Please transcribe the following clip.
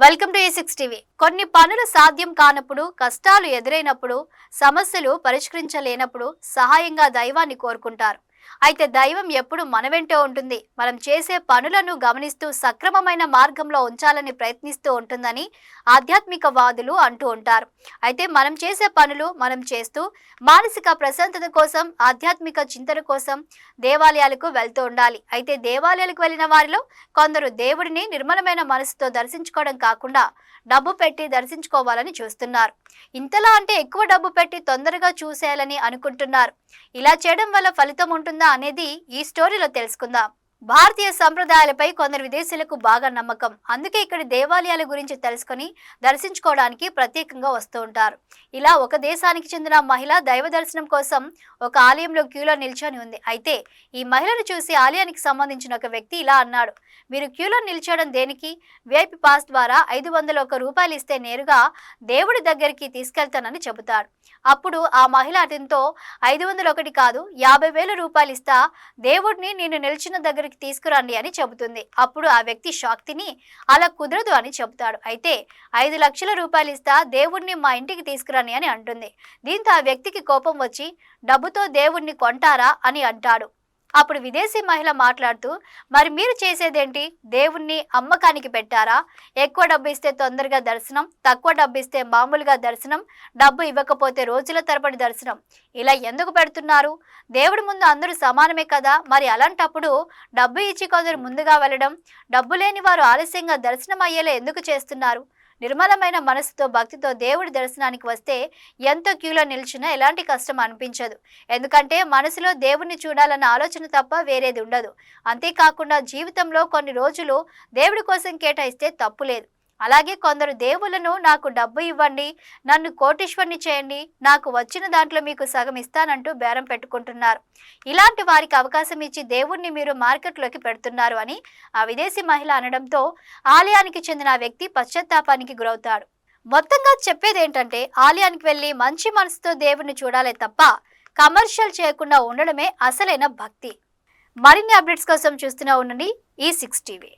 Welcome to A six TV కొన్ని పనులు సాధ్యం కానప్పుడు కష్టాలు ఎదురైనప్పుడు సమస్యలు పరిష్కరించలేనప్పుడు సహాయంగా దైవాన్ని కోరుకుంటారు. అయితే దైవం ఎప్పుడు మన వెంటే ఉంటుంది. మనం చేసే పనులను గమనిస్తూ సక్రమమైన మార్గంలో ఉంచాలని ప్రయత్నిస్తూ ఉంటుందని ఆధ్యాత్మిక వాదులు అంటూ ఉంటారు. అయితే మనం చేసే పనులు మనం చేస్తూ మానసిక ప్రశాంతత కోసం ఆధ్యాత్మిక చింతన కోసం దేవాలయాలకు వెళ్తూ ఉండాలి. అయితే దేవాలయాలకు వెళ్ళిన వారిలో కొందరు దేవుడిని నిర్మలమైన మనసుతో దర్శించుకోవడం కాకుండా డబ్బు పెట్టి దర్శించుకోవాలని చూస్తున్నారు. ఇంతలా అంటే ఎక్కువ డబ్బు పెట్టి తొందరగా చూసేయాలని అనుకుంటున్నారు. ఇలా చేయడం వల్ల ఫలితం ఉంటుంది. అనేది ఈ స్టోరీలో తెలుసుకుందాం. భారతీయ సంప్రదాయాలపై కొందరు విదేశీయులకు బాగా నమ్మకం. అందుకే ఇక్కడ దేవాలయాల గురించి తెలుసుకొని దర్శించుకోవడానికి ప్రత్యేకంగా వస్తూ ఉంటారు. ఇలా ఒక దేశానికి చెందిన మహిళ దైవ దర్శనం కోసం ఒక ఆలయంలో క్యూలో నిల్చొని ఉంది. అయితే ఈ మహిళను చూసి ఆలయానికి సంబంధించిన ఒక వ్యక్తి ఇలా అన్నాడు. మీరు క్యూలో నిల్చోవడం దేనికి? విఐపి పాస్ ద్వారా ఐదు వందల ఒక రూపాయలు ఇస్తే నేరుగా దేవుడి దగ్గరికి తీసుకెళ్తానని చెబుతాడు. అప్పుడు ఆ మహిళ అతనితో ఐదు వందలు ఒకటి కాదు యాభై వేల రూపాయలు ఇస్తా. దేవుడిని నేను నిలిచిన దగ్గరికి తీసుకురండి అని చెబుతుంది. అప్పుడు ఆ వ్యక్తి షాక్ తిని అలా కుదరదు అని చెబుతాడు. అయితే ఐదు లక్షల రూపాయలు ఇస్తా దేవుణ్ణి మా ఇంటికి తీసుకురని అని అంటుంది. దీంతో ఆ వ్యక్తికి కోపం వచ్చి డబ్బుతో దేవుణ్ణి కొంటారా? అని అంటాడు. అప్పుడు విదేశీ మహిళ మాట్లాడుతూ మరి మీరు చేసేదేంటి? దేవుణ్ణి అమ్మకానికి పెట్టారా? ఎక్కువ డబ్బు ఇస్తే తొందరగా దర్శనం తక్కువ డబ్బు ఇస్తే మామూలుగా దర్శనం డబ్బు ఇవ్వకపోతే రోజుల తరబడి దర్శనం. ఇలా ఎందుకు పెడుతున్నారు? దేవుడి ముందు అందరూ సమానమే కదా? మరి అలాంటప్పుడు డబ్బు ఇచ్చి కొందరు ముందుగా వెళ్ళడం డబ్బు లేని వారు ఆలస్యంగా దర్శనం అయ్యేలా ఎందుకు చేస్తున్నారు? నిర్మలమైన మనసుతో భక్తితో దేవుడి దర్శనానికి వస్తే ఎంతో క్యూలో నిలిచినా ఎలాంటి కష్టం అనిపించదు. ఎందుకంటే మనసులో దేవుణ్ణి చూడాలన్న ఆలోచన తప్ప వేరేది ఉండదు. అంతేకాకుండా జీవితంలో కొన్ని రోజులు దేవుడి కోసం కేటాయిస్తే తప్పు లేదు. అలాగే కొందరు దేవులను నాకు డబ్బు ఇవ్వండి నన్ను కోటీశ్వరిని చేయండి నాకు వచ్చిన దాంట్లో మీకు సగం ఇస్తానంటూ బేరం పెట్టుకుంటున్నారు. ఇలాంటి వారికి అవకాశం ఇచ్చి దేవుణ్ణి మీరు మార్కెట్లోకి పెడుతున్నారు అని ఆ విదేశీ మహిళ అనడంతో ఆలయానికి చెందిన ఆ వ్యక్తి పశ్చాత్తాపానికి గురవుతాడు. మొత్తంగా చెప్పేది ఏంటంటే ఆలయానికి వెళ్ళి మంచి మనసుతో దేవుణ్ణి చూడాలే తప్ప కమర్షియల్ చేయకుండా ఉండడమే అసలైన భక్తి. మరిన్ని అప్డేట్స్ కోసం చూస్తూనే ఉండండి ఈ సిక్స్ టీవీ.